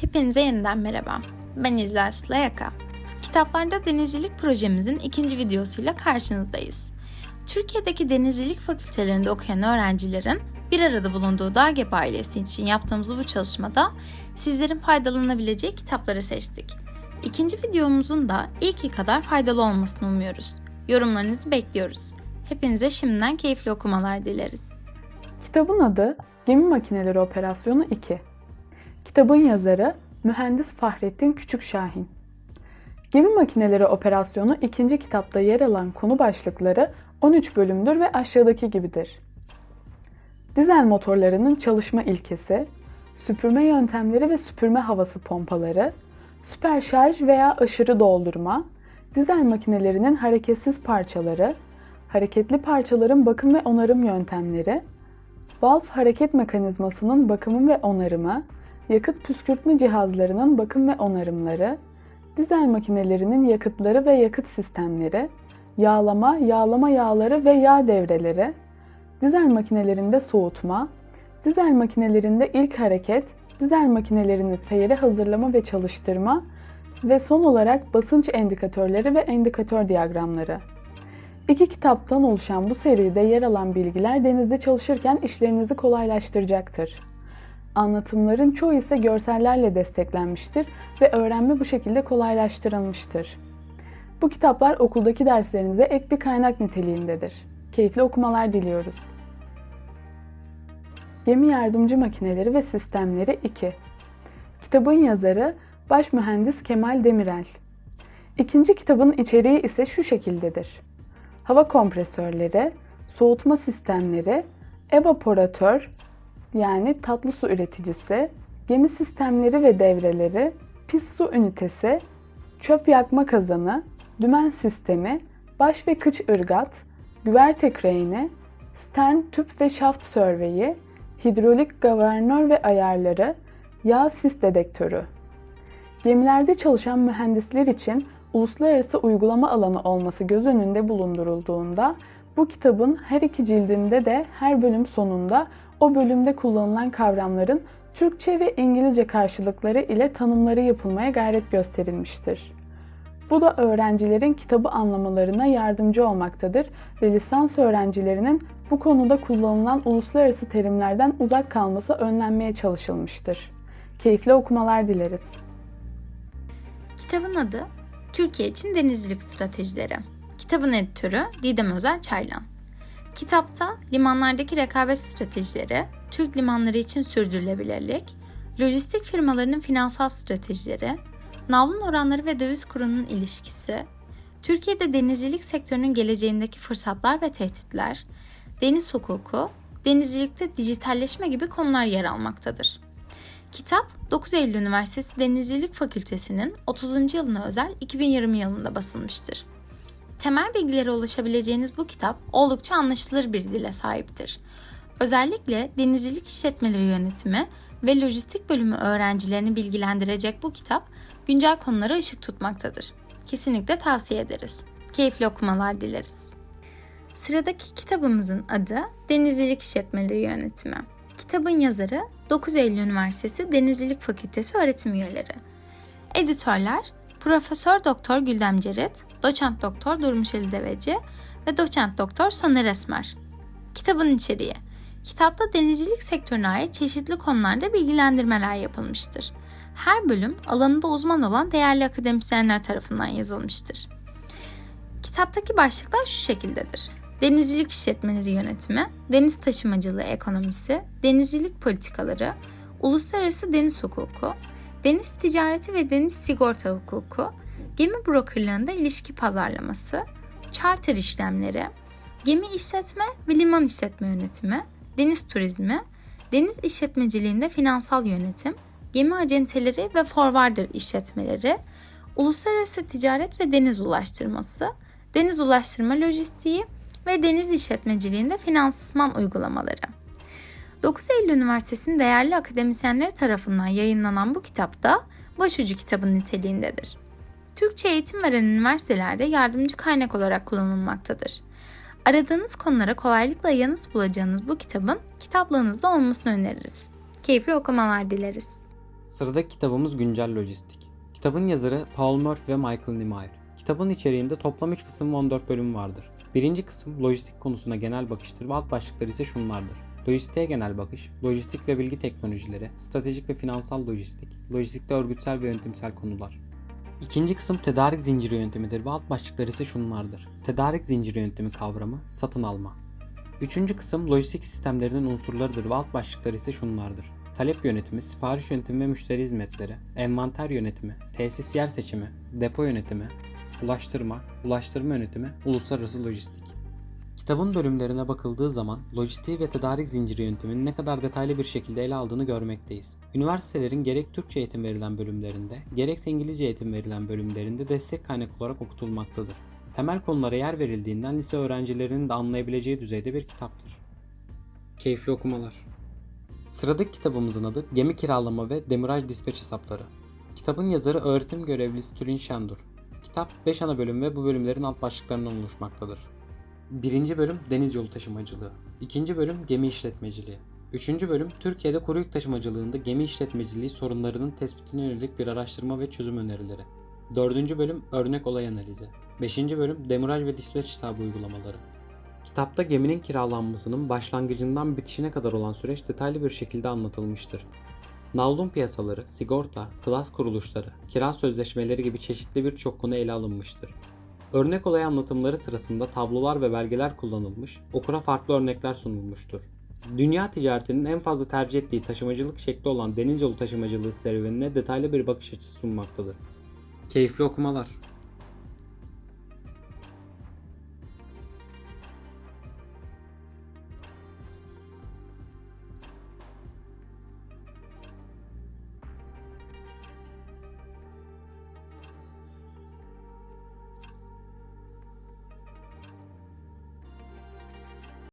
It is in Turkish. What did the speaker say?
Hepinize yeniden merhaba. Ben İzlal Slayaka. Kitaplarda denizcilik projemizin ikinci videosuyla karşınızdayız. Türkiye'deki denizcilik fakültelerinde okuyan öğrencilerin bir arada bulunduğu Dargep ailesi için yaptığımız bu çalışmada sizlerin faydalanabileceği kitapları seçtik. İkinci videomuzun da ilki kadar faydalı olmasını umuyoruz. Yorumlarınızı bekliyoruz. Hepinize şimdiden keyifli okumalar dileriz. Kitabın adı Gemi Makineleri Operasyonu 2. Kitabın yazarı Mühendis Fahrettin Küçükşahin. Gemi Makineleri Operasyonu ikinci kitapta yer alan konu başlıkları 13 bölümdür ve aşağıdaki gibidir. Dizel motorlarının çalışma ilkesi, süpürme yöntemleri ve süpürme havası pompaları, süper şarj veya aşırı doldurma, dizel makinelerinin hareketsiz parçaları, hareketli parçaların bakım ve onarım yöntemleri, valve hareket mekanizmasının bakımı ve onarımı, yakıt püskürtme cihazlarının bakım ve onarımları, dizel makinelerinin yakıtları ve yakıt sistemleri, yağlama, yağlama yağları ve yağ devreleri, dizel makinelerinde soğutma, dizel makinelerinde ilk hareket, dizel makinelerini seyre hazırlama ve çalıştırma ve son olarak basınç endikatörleri ve endikatör diyagramları. İki kitaptan oluşan bu seride yer alan bilgiler denizde çalışırken işlerinizi kolaylaştıracaktır. Anlatımların çoğu ise görsellerle desteklenmiştir ve öğrenme bu şekilde kolaylaştırılmıştır. Bu kitaplar okuldaki derslerinize ek bir kaynak niteliğindedir. Keyifli okumalar diliyoruz. Gemi Yardımcı Makineleri ve Sistemleri 2 Kitabın yazarı Baş Mühendis Kemal Demirel. İkinci kitabın içeriği ise şu şekildedir. Hava kompresörleri, soğutma sistemleri, evaporatör yani tatlı su üreticisi, gemi sistemleri ve devreleri, pis su ünitesi, çöp yakma kazanı, dümen sistemi, baş ve kıç ırgat, güverte kreni, stern tüp ve şaft sörveyi, hidrolik gavernör ve ayarları, yağ sis dedektörü. Gemilerde çalışan mühendisler için uluslararası uygulama alanı olması göz önünde bulundurulduğunda bu kitabın her iki cildinde de her bölüm sonunda o bölümde kullanılan kavramların Türkçe ve İngilizce karşılıkları ile tanımları yapılmaya gayret gösterilmiştir. Bu da öğrencilerin kitabı anlamalarına yardımcı olmaktadır ve lisans öğrencilerinin bu konuda kullanılan uluslararası terimlerden uzak kalması önlenmeye çalışılmıştır. Keyifli okumalar dileriz. Kitabın adı Türkiye için Denizcilik Stratejileri. Kitabın editörü Didem Özer Çaylan. Kitapta limanlardaki rekabet stratejileri, Türk limanları için sürdürülebilirlik, lojistik firmalarının finansal stratejileri, navlun oranları ve döviz kurunun ilişkisi, Türkiye'de denizcilik sektörünün geleceğindeki fırsatlar ve tehditler, deniz hukuku, denizcilikte dijitalleşme gibi konular yer almaktadır. Kitap 9 Eylül Üniversitesi Denizcilik Fakültesi'nin 30. yılına özel 2020 yılında basılmıştır. Temel bilgilere ulaşabileceğiniz bu kitap oldukça anlaşılır bir dile sahiptir. Özellikle denizcilik işletmeleri yönetimi ve lojistik bölümü öğrencilerini bilgilendirecek bu kitap güncel konulara ışık tutmaktadır. Kesinlikle tavsiye ederiz. Keyifli okumalar dileriz. Sıradaki kitabımızın adı Denizcilik İşletmeleri Yönetimi. Kitabın yazarı 9 Eylül Üniversitesi Denizcilik Fakültesi öğretim üyeleri. Editörler Profesör Doktor Güldem Cerit, Doçent Doktor Durmuşeli Deveci ve Doçent Doktor Soner Esmer. Kitabın içeriği Kitapta denizcilik sektörüne ait çeşitli konularda bilgilendirmeler yapılmıştır. Her bölüm alanında uzman olan değerli akademisyenler tarafından yazılmıştır. Kitaptaki başlıklar şu şekildedir. Denizcilik işletmeleri yönetimi, deniz taşımacılığı ekonomisi, denizcilik politikaları, uluslararası deniz hukuku, deniz ticareti ve deniz sigorta hukuku, gemi brokerlığında ilişki pazarlaması, charter işlemleri, gemi işletme ve liman işletme yönetimi, deniz turizmi, deniz işletmeciliğinde finansal yönetim, gemi acenteleri ve forwarder işletmeleri, uluslararası ticaret ve deniz ulaştırması, deniz ulaştırma lojistiği ve deniz işletmeciliğinde finansman uygulamaları. 9 Eylül Üniversitesi'nin değerli akademisyenleri tarafından yayınlanan bu kitapta başucu kitabın niteliğindedir. Türkçe eğitim veren üniversitelerde yardımcı kaynak olarak kullanılmaktadır. Aradığınız konulara kolaylıkla yanıt bulacağınız bu kitabın kitaplığınızda olmasını öneririz. Keyifli okumalar dileriz. Sıradaki kitabımız Güncel Lojistik. Kitabın yazarı Paul Murphy ve Michael Niemeyer. Kitabın içeriğinde toplam 3 kısım ve 14 bölüm vardır. Birinci kısım lojistik konusuna genel bakıştır ve alt başlıkları ise şunlardır. Lojistiğe genel bakış, lojistik ve bilgi teknolojileri, stratejik ve finansal lojistik, lojistikte örgütsel ve yönetimsel konular. İkinci kısım tedarik zinciri yöntemidir ve alt başlıkları ise şunlardır. Tedarik zinciri yöntemi kavramı, satın alma. Üçüncü kısım lojistik sistemlerinin unsurlarıdır ve alt başlıkları ise şunlardır. Talep yönetimi, sipariş yönetimi ve müşteri hizmetleri, envanter yönetimi, tesis yer seçimi, depo yönetimi, ulaştırma, ulaştırma yönetimi, uluslararası lojistik. Kitabın bölümlerine bakıldığı zaman lojistiği ve tedarik zinciri yöntemini ne kadar detaylı bir şekilde ele aldığını görmekteyiz. Üniversitelerin gerek Türkçe eğitim verilen bölümlerinde, gerekse İngilizce eğitim verilen bölümlerinde destek kaynak olarak okutulmaktadır. Temel konulara yer verildiğinden lise öğrencilerinin de anlayabileceği düzeyde bir kitaptır. Keyifli okumalar. Sıradaki kitabımızın adı Gemi Kiralama ve Demiraj Dispeç Hesapları. Kitabın yazarı öğretim görevlisi Tülin Şendur. Kitap 5 ana bölüm ve bu bölümlerin alt başlıklarından oluşmaktadır. Birinci bölüm deniz yolu taşımacılığı. İkinci bölüm gemi işletmeciliği. Üçüncü bölüm Türkiye'de kuru yük taşımacılığında gemi işletmeciliği sorunlarının tespitine yönelik bir araştırma ve çözüm önerileri. Dördüncü bölüm örnek olay analizi. Beşinci bölüm demiraj ve dispeç hesabı uygulamaları. Kitapta geminin kiralanmasının başlangıcından bitişine kadar olan süreç detaylı bir şekilde anlatılmıştır. Navlun piyasaları, sigorta, klas kuruluşları, kira sözleşmeleri gibi çeşitli birçok konu ele alınmıştır. Örnek olay anlatımları sırasında tablolar ve belgeler kullanılmış, okura farklı örnekler sunulmuştur. Dünya ticaretinin en fazla tercih ettiği taşımacılık şekli olan deniz yolu taşımacılığı serüvenine detaylı bir bakış açısı sunmaktadır. Keyifli okumalar.